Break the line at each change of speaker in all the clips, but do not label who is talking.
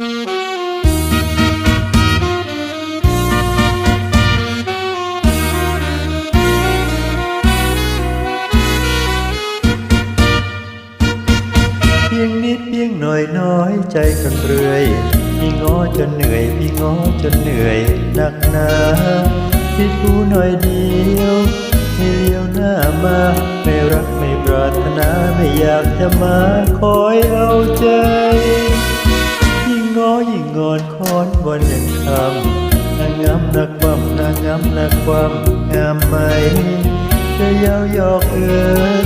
เพียงนิดเพียงหน่อยน้อยใจกันเรื่อยพี่ง้อจนเหนื่อยพี่ง้อจนเหนื่อยหนักหนาพี่ผู้หน่อยเดียวให้เลี้ยวหน้ามา ไม่รักไม่ปรารถนาไม่อยากจะมาคอยเอาใจ งอยิ่งงอนคอนวันยังคำนางงามนักความนางงามนักความงามไหมจะยาวยอกเอิน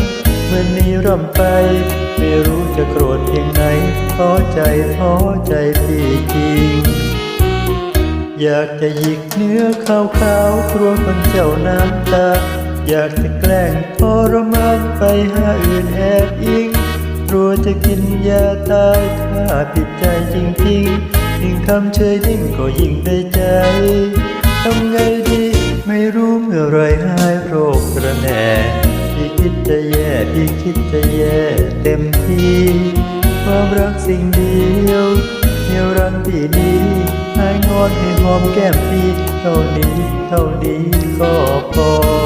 เมื่อนี้ร่ำไป ไม่รู้จะโกรธเพียงไหนท้อใจท้อใจพี่จริง อยากจะหยิกเนื้อขาวขาวกลัวคนเจ้าน้ำตา อยากจะแกล้งทรมานไปหาอื่นแอบอิงกลัวจะกินยาตายถ้าผิดใจจริงๆ ยิ่งทำเฉยยิ่งก็ยิ่งได้ใจ ทำไงดีไม่รู้เมื่อไรหายโรคกระแหน่พี่คิดจะแย่พี่คิดจะแย่เต็มที่ความรักสิ่งเดียวเนี่ยวรั้งที่นี้ให้งอนให้หอมแก้มพี่เท่านี้เท่านี้ก็พอ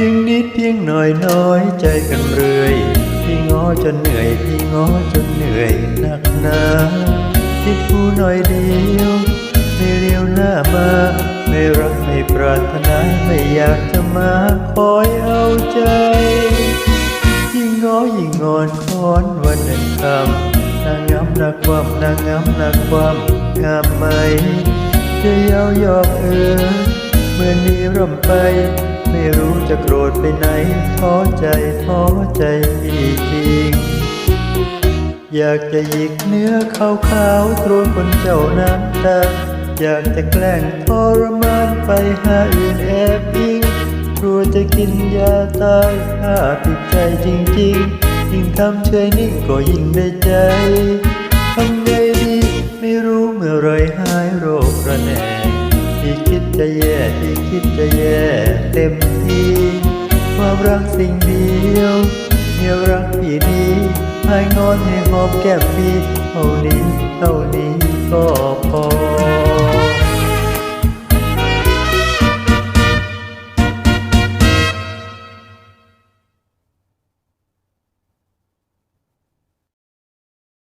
พียงนิดเพียงหน่อยน้อยใจกันเรื่อยพี่ง้อจนเหนื่อยพี่ง้อจนเหนื่อยหนักหนาคิดผู้หน่อยเดียวไม่เรียวหน้ามา ไม่รักไม่ปรารถนาไม่อยากจะมาคอยเอาใจยิ่งง้อยิ่งงอนค้อนวันหนึ่งคำนางงามนักความนางงามนักความงามไหมจะเย้ายอกเอินเมื่อนี้ร่ำไป จะโกรธไปไหนท้อใจท้อใจพี่จริง อยากจะหยิกเนื้อขาวขาวๆกลัวคนเจ้าน้ำตาอยากจะแกล้งทรมานไปหาอื่นแอบอิงกลัวจะกินยาตายถ้าผิดใจจริงๆยิ่งทำเฉยนิ่งก็ยิ่งได้ใจทำไง เต็มที่ความรักสิ่งเดียวเนี่ยวรักพี่นี้ให้งอนให้หอมแก้มพี่เท่านี้เท่านี้ก็พอ